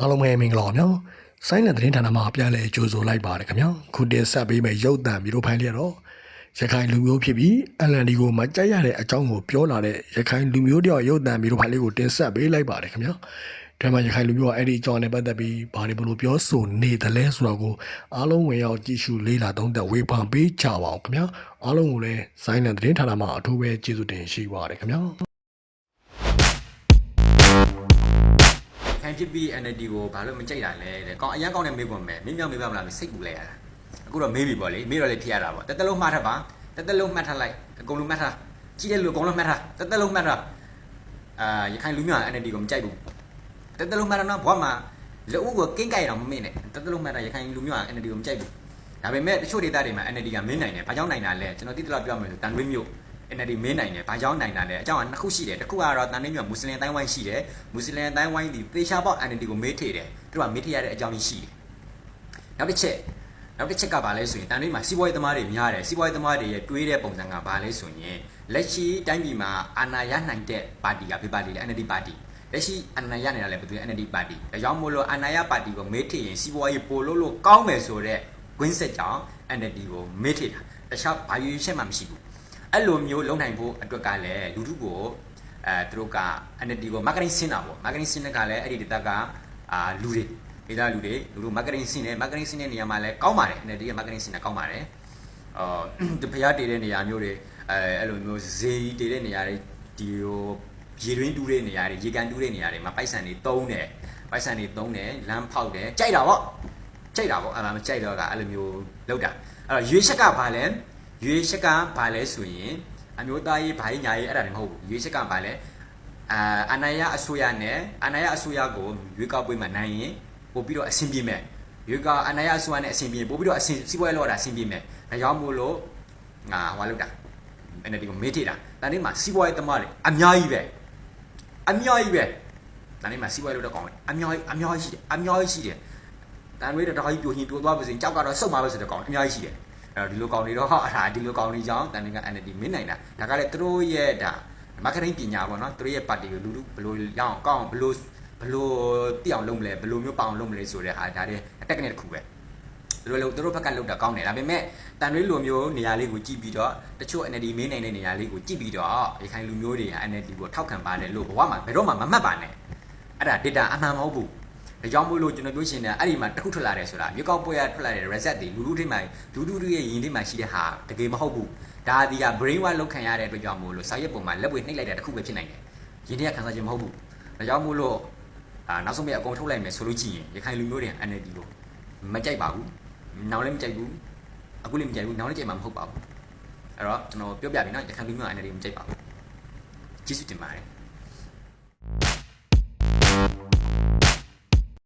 အားလုံးပဲမင်္ဂလာပါဗျာဆိုင်းတဲ့သတင်းဌာနမှာပြန်လည်ကြိုဆိုလိုက်ပါတယ်ခင်ဗျာခုတင်ဆက်ပေးမယ့်ရုပ်သံဗီဒီယိုဖိုင်လေးတော့ရခိုင်လူမျိုးဖြစ်ပြီး LND ကိုမကြိုက်ရတဲ့အကြောင်းကိုပြောလာတဲ့ရခိုင်လူမျိုးတယောက်ရုပ်သံဗီဒီယိုဖိုင်လေးကိုတင်ဆက်ပေးလိုက်ပါတယ်ခင်ဗျာဒါမှရခိုင်လူမျိုးကအဲ့ဒီအကြောင်းနဲ့ပတ်သက်ပြီးဘာတွေဘလို့ပြောဆိုနေသလဲဆိုတော့ကိုအားလုံးဝင်ရောက်ကြည့်ရှုလေ့လာသုံးသပ်ဝေဖန်ပေးကြပါအောင်ခင်ဗျာအားလုံးကိုလည်းဆိုင်းတဲ့သတင်းဌာနမှာအထူးပဲကျေးဇူးတင်ရှိပါတယ်ခင်ဗျာ ခိုင်ဖြစ်ပြီး NLD ကိုဘာလို့မကြိုက်တာလဲတဲ့ကောင်းအရင်ကောင်းတဲ့မေးခွန်းပဲမင်းမြောက်မေးပါမလားမစိတ်ပူလိုက်ရတာအခုတော့မေးပြီပေါ့လေမေးတော့လေဖြစ်ရတာပေါ့တက်တက်လုံးမှတ်ထားပါတက်တက်လုံးမှတ်ထားလိုက်အကုန်လုံးမှတ်ထားကြီးတဲ့လူအကုန်လုံးမှတ်ထားတက်တက်လုံးမှတ်ထားအာရခိုင်လူမျိုးက NLD ကိုမကြိုက်ဘူးတက်တက်လုံးမှတ်ထားတော့ဘွားမှာလက်ဦးကိုကင်းကြိုက်တော့မမင်းနဲ့တက်တက်လုံးမှတ်ထားရခိုင်လူမျိုးက NLD ကိုမကြိုက်ဘူးဒါပေမဲ့တချို့ဒေသတွေမှာ NLD ကမင်းနိုင်တယ်ဘာကြောင့်နိုင်တာလဲကျွန်တော်တိတိကျကျပြောမယ်ဆိုတန်တွင်းမျိုး NLD မင်းနိုင်တယ်ဘာကြောင့်နိုင်တာလဲအကြောင်းကနှစ်ခုရှိတယ်တစ်ခုကတော့တန်တွင်းမျိုးမွတ်စလင်အတိုင်းဝိုင်းရှိတယ်မွတ်စလင်အတိုင်းဝိုင်းဒီသေချာပေါက် NLD ကိုမေးထေတယ်သူကမေးထေရတဲ့အကြောင်းကြီးရှိတယ်နောက်တစ်ချက်နောက်တစ်ချက်ကဘာလဲဆိုရင်တန်တွင်းမှာစီးပွားရေးသမားတွေများတယ်စီးပွားရေးသမားတွေရဲ့တွေးတဲ့ပုံစံကဘာလဲဆိုရင်လက်ရှိတိုင်းပြည်မှာအာဏာရနိုင်တဲ့ပါတီကဘယ်ပါတီလဲ NLD ပါတီလက်ရှိအာဏာရနေတာလည်းဘယ်သူလဲ NLD ပါတီဒါကြောင့်မို့လို့အာဏာရပါတီကိုမေးထေရင်စီးပွားရေးပိုလို့လို့ကောင်းမယ်ဆိုတော့ကွင်းဆက်ကြောင့် NLD ကိုမေးထေတာတခြားဘာရွေးချက်မှမရှိဘူး အဲ့လိုမျိုးလုံနိုင်ဖို့အတွက်ကလည်းလူထုကိုအဲသူတို့က NLD ကို marketing ဆင်းတာပေါ့ marketing ဆင်းတဲ့ကလည်းအဲ့ဒီဒေသကအာလူတွေဒေသလူတွေလူတို့ marketing ဆင်းတယ် marketing ဆင်းတဲ့နေရာမှာလည်းကောင်းပါတယ် NLD ရဲ့ marketing ဆင်းတာကောင်းပါတယ်အော်ဒီဖျားတည်တဲ့နေရာမျိုးတွေအဲအဲ့လိုမျိုးဈေးတည်တဲ့နေရာတွေဒီဟိုရေတွင်းတူးတဲ့နေရာတွေရေကန်တူးတဲ့နေရာတွေမှာပိုက်ဆံတွေတုံးတယ်ပိုက်ဆံတွေတုံးတယ်လမ်းဖောက်တယ်ကြိုက်တာပေါ့ကြိုက်တာပေါ့အဲ့ဒါမကြိုက်တော့ကအဲ့လိုမျိုးလောက်တာအဲ့တော့ရွေးချက်ကဘာလဲ ရွေးချက်ကဘာလဲဆိုရင်အမျိုးသားရေးဘာကြီးညာရေးအဲ့ဒါတွေမဟုတ်ဘူးရွေးချက်ကဘာလဲအာအနာယအစိုးရနဲ့အနာယအစိုးရကိုရွေးကောက်ပွဲမှာနိုင်ရင်ပို့ပြီးတော့အဆင်ပြေမယ်ရွေးကောက်အနာယအစိုးရနဲ့အဆင်ပြေပို့ပြီးတော့အဆင်စီးပွားရေးလောက်တာအဆင်ပြေမယ်ဒါကြောင့်မို့လို့ငါဟွာလောက်တာ NLD ကိုမေးထိတာဒါနေ့မှာစီးပွားရေးသမားတွေအများကြီးပဲအများကြီးပဲဒါနေ့မှာစီးပွားရေးလောက်တော့ကောင်းတယ်အများကြီးအများကြီးရှိတယ်အများကြီးရှိတယ်တန်ဝေးတော့တခါကြီးပြိုရင်ပြိုသွားပါစေကြောက်ကတော့စုံပါပဲဆိုတော့ကောင်းအများကြီးရှိတယ်အဲ့ တော့ဒီလိုကောင်တွေတော့ဟာဒါဒီလိုကောင်တွေကြောင့်တန်တင်က NLD မင်းနိုင်တာဒါကလည်းသူတို့ရဲ့ဒါ marketing ပညာပေါ့နော်သူတို့ရဲ့ party ကိုလူလူဘယ်လိုရအောင်ကောင်းအောင်ဘယ်လိုဘယ်လိုတိအောင်လုပ်မလဲဘယ်လိုမျိုးပအောင်လုပ်မလဲဆိုတဲ့ဟာဒါတွေအတက်ကနေတစ်ခုပဲသူတို့လည်းသူတို့ဘက်ကလုပ်တာကောင်းတယ်ဒါပေမဲ့တန်တွေးလိုမျိုးနေရာလေးကိုကြည့်ပြီးတော့တချို့ NLD မင်းနိုင်တဲ့နေရာလေးကိုကြည့်ပြီးတော့ရခိုင်လူမျိုးတွေက NLD ကိုထောက်ခံပါတယ်လို့ဘဝမှာဘယ်တော့မှမမှတ်ပါနဲ့အဲ့ဒါ data အမှန်မဟုတ်ဘူး ဒါကြောင့်မို့လို့ကျွန်တော်ပြောရှင်တယ်အဲ့ဒီမှာတစ်ခုထွက်လာတယ်ဆိုတာမြေကောက်ပွဲရထွက်လာတဲ့ reset တွေလူလူတွေမှာလူလူတွေရဲ့ယင်တွေမှာရှိတဲ့ဟာတကယ်မဟုတ်ဘူးဒါဒီက brain wash လောက်ခံရတဲ့အတွက်ကြောင့်မို့လို့စာရွက်ပုံမှာလက်ပွေနှိပ်လိုက်တဲ့တစ်ခုပဲဖြစ်နိုင်တယ်ယင်တွေကခံစားခြင်းမဟုတ်ဘူးဒါကြောင့်မို့လို့အာနောက်ဆုံးပြအကုန်ထုတ်လိုက်မယ်ဆိုလို့ကြည့်ရင်ရခိုင်လူမျိုးတွေ NLD ကိုမကြိုက်ပါဘူးနောက်လည်းမကြိုက်ဘူးအခုလည်းမကြိုက်ဘူးနောက်လည်းကြိုက်မှာမဟုတ်ပါဘူးအဲ့တော့ကျွန်တော်ပြောပြပြီနော်ရခိုင်လူမျိုး NLD မကြိုက်ပါဘူးကျေးဇူးတင်ပါတယ်